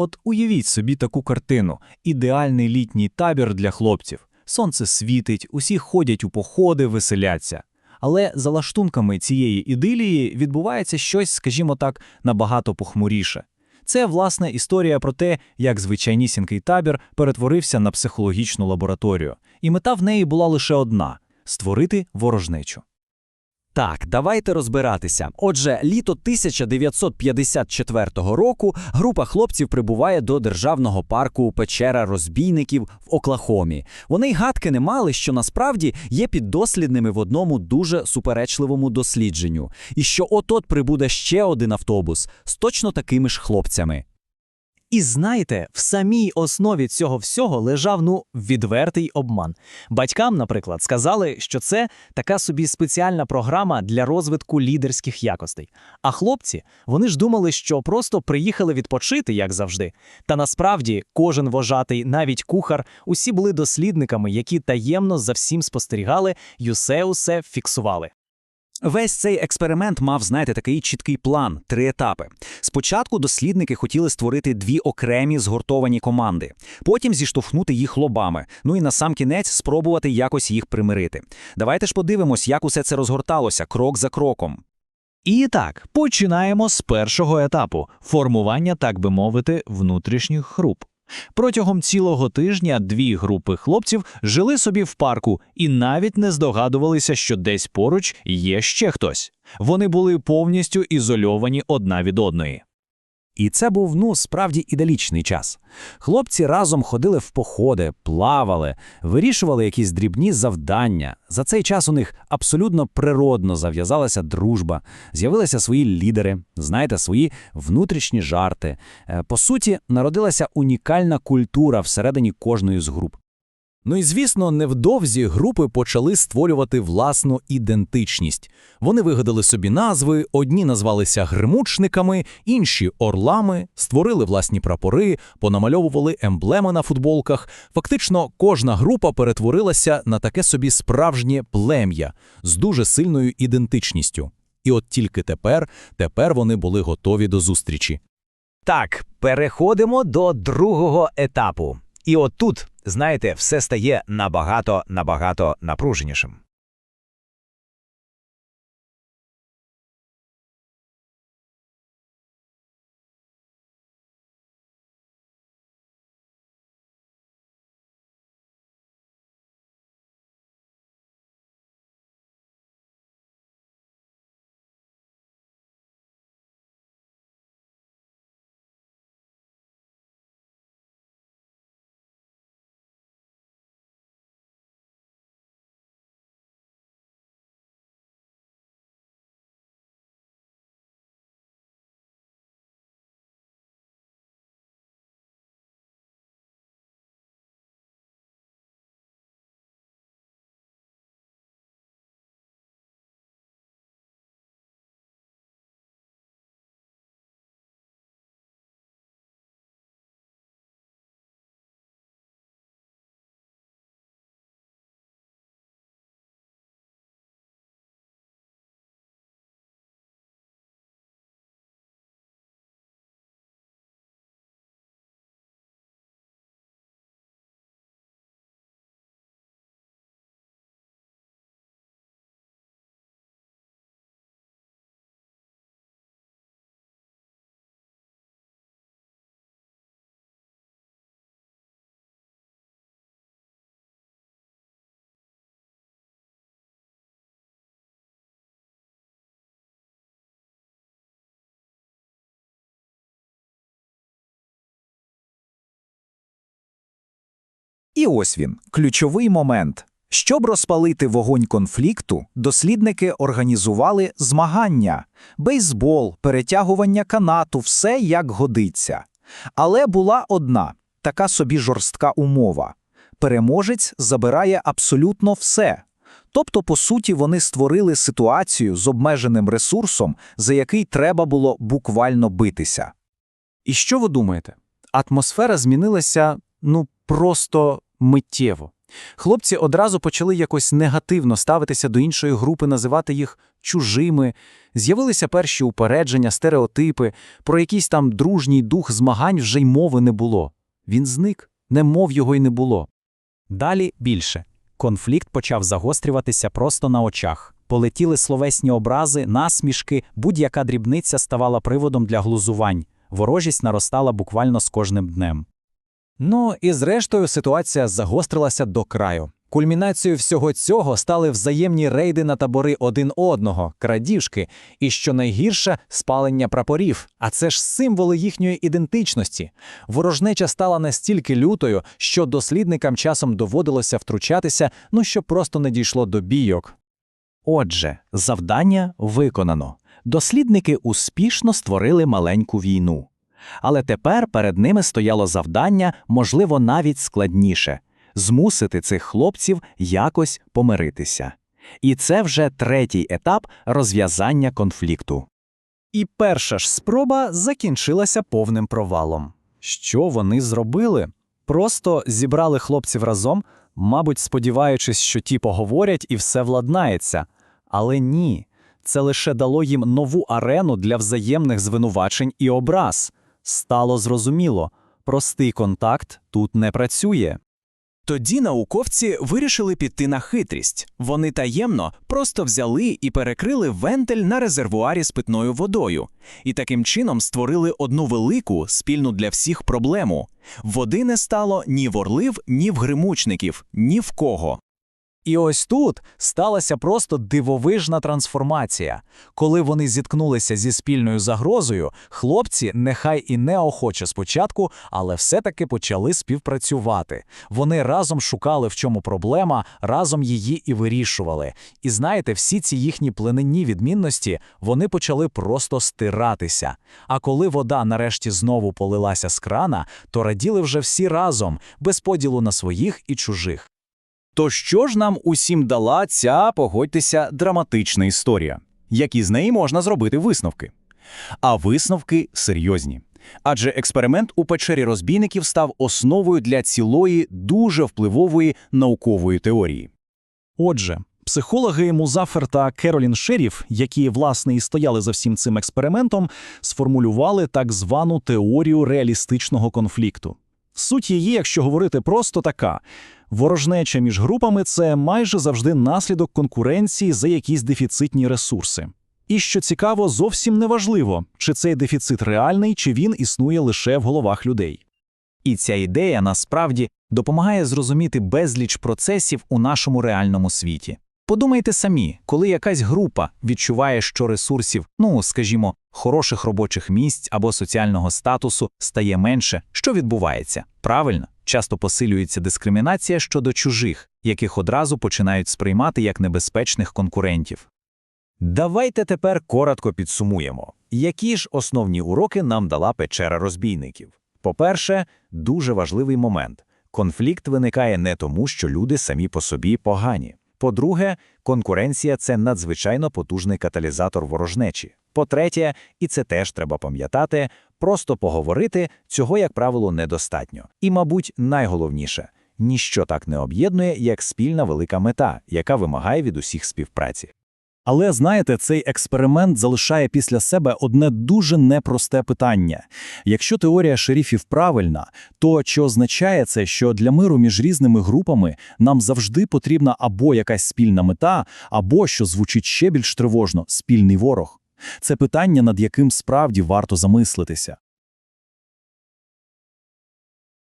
От уявіть собі таку картину: ідеальний літній табір для хлопців. Сонце світить, усі ходять у походи, веселяться. Але за лаштунками цієї ідилії відбувається щось, скажімо так, набагато похмуріше. Це, власне, історія про те, як звичайнісінький табір перетворився на психологічну лабораторію. І мета в неї була лише одна створити ворожнечу. Так, давайте розбиратися. Отже, літо 1954 року група хлопців прибуває до державного парку Печера розбійників в Оклахомі. Вони й гадки не мали, що насправді є піддослідними в одному дуже суперечливому дослідженню, і що от-от прибуде ще один автобус з точно такими ж хлопцями. І знаєте, в самій основі цього всього лежав ну відвертий обман. Батькам, наприклад, сказали, що це така собі спеціальна програма для розвитку лідерських якостей. А хлопці, вони ж думали, що просто приїхали відпочити, як завжди. Та насправді кожен вожатий, навіть кухар, усі були дослідниками, які таємно за всім спостерігали й усе усе фіксували. Весь цей експеримент мав, знаєте, такий чіткий план, три етапи. Спочатку дослідники хотіли створити дві окремі згуртовані команди, потім зіштовхнути їх лобами, ну і на сам кінець спробувати якось їх примирити. Давайте ж подивимось, як усе це розгорталося крок за кроком. І так, починаємо з першого етапу формування, так би мовити, внутрішніх груп. Протягом цілого тижня дві групи хлопців жили собі в парку і навіть не здогадувалися, що десь поруч є ще хтось. Вони були повністю ізольовані одна від одної. І це був ну справді ідалічний час. Хлопці разом ходили в походи, плавали, вирішували якісь дрібні завдання. За цей час у них абсолютно природно зав'язалася дружба, з'явилися свої лідери, знаєте, свої внутрішні жарти. Е, По суті, народилася унікальна культура всередині кожної з груп. Ну і звісно, невдовзі групи почали створювати власну ідентичність. Вони вигадали собі назви, одні назвалися гримучниками, інші орлами, створили власні прапори, понамальовували емблеми на футболках. Фактично, кожна група перетворилася на таке собі справжнє плем'я з дуже сильною ідентичністю. І от тільки тепер, тепер вони були готові до зустрічі. Так, переходимо до другого етапу. І от тут, знаєте, все стає набагато набагато напруженішим. І ось він, ключовий момент. Щоб розпалити вогонь конфлікту, дослідники організували змагання, бейсбол, перетягування канату, все як годиться. Але була одна така собі жорстка умова. Переможець забирає абсолютно все. Тобто, по суті, вони створили ситуацію з обмеженим ресурсом, за який треба було буквально битися. І що ви думаєте? Атмосфера змінилася ну просто миттєво. Хлопці одразу почали якось негативно ставитися до іншої групи, називати їх чужими. З'явилися перші упередження, стереотипи, про якийсь там дружній дух змагань вже й мови не було. Він зник, немов його й не було. Далі більше. Конфлікт почав загострюватися просто на очах. Полетіли словесні образи, насмішки, будь-яка дрібниця ставала приводом для глузувань. Ворожість наростала буквально з кожним днем. Ну і зрештою ситуація загострилася до краю. Кульмінацією всього цього стали взаємні рейди на табори один одного, крадіжки і, що найгірше, спалення прапорів. А це ж символи їхньої ідентичності. Ворожнеча стала настільки лютою, що дослідникам часом доводилося втручатися, ну щоб просто не дійшло до бійок. Отже, завдання виконано. Дослідники успішно створили маленьку війну. Але тепер перед ними стояло завдання, можливо, навіть складніше змусити цих хлопців якось помиритися. І це вже третій етап розв'язання конфлікту. І перша ж спроба закінчилася повним провалом. Що вони зробили? Просто зібрали хлопців разом, мабуть, сподіваючись, що ті поговорять і все владнається. Але ні, це лише дало їм нову арену для взаємних звинувачень і образ. Стало зрозуміло, простий контакт тут не працює. Тоді науковці вирішили піти на хитрість. Вони таємно просто взяли і перекрили вентиль на резервуарі з питною водою, і таким чином створили одну велику спільну для всіх проблему. Води не стало ні в орлив, ні в гримучників, ні в кого. І ось тут сталася просто дивовижна трансформація. Коли вони зіткнулися зі спільною загрозою, хлопці, нехай і неохоче спочатку, але все-таки почали співпрацювати. Вони разом шукали, в чому проблема, разом її і вирішували. І знаєте, всі ці їхні плененні відмінності вони почали просто стиратися. А коли вода нарешті знову полилася з крана, то раділи вже всі разом, без поділу на своїх і чужих. То що ж нам усім дала ця, погодьтеся, драматична історія? Які з неї можна зробити висновки? А висновки серйозні. Адже експеримент у печері розбійників став основою для цілої дуже впливової наукової теорії. Отже, психологи Музафер та Керолін Шеріф, які власне і стояли за всім цим експериментом, сформулювали так звану теорію реалістичного конфлікту. Суть її, якщо говорити просто така: ворожнеча між групами це майже завжди наслідок конкуренції за якісь дефіцитні ресурси. І що цікаво, зовсім не важливо, чи цей дефіцит реальний, чи він існує лише в головах людей. І ця ідея насправді допомагає зрозуміти безліч процесів у нашому реальному світі. Подумайте самі, коли якась група відчуває, що ресурсів, ну скажімо, хороших робочих місць або соціального статусу стає менше, що відбувається? Правильно, часто посилюється дискримінація щодо чужих, яких одразу починають сприймати як небезпечних конкурентів. Давайте тепер коротко підсумуємо, які ж основні уроки нам дала печера розбійників. По-перше, дуже важливий момент. Конфлікт виникає не тому, що люди самі по собі погані. По-друге, конкуренція це надзвичайно потужний каталізатор ворожнечі. По-третє, і це теж треба пам'ятати, просто поговорити цього, як правило, недостатньо. І, мабуть, найголовніше ніщо так не об'єднує, як спільна велика мета, яка вимагає від усіх співпраці. Але знаєте, цей експеримент залишає після себе одне дуже непросте питання. Якщо теорія шерифів правильна, то чи означає це, що для миру між різними групами нам завжди потрібна або якась спільна мета, або, що звучить ще більш тривожно, спільний ворог? Це питання, над яким справді варто замислитися.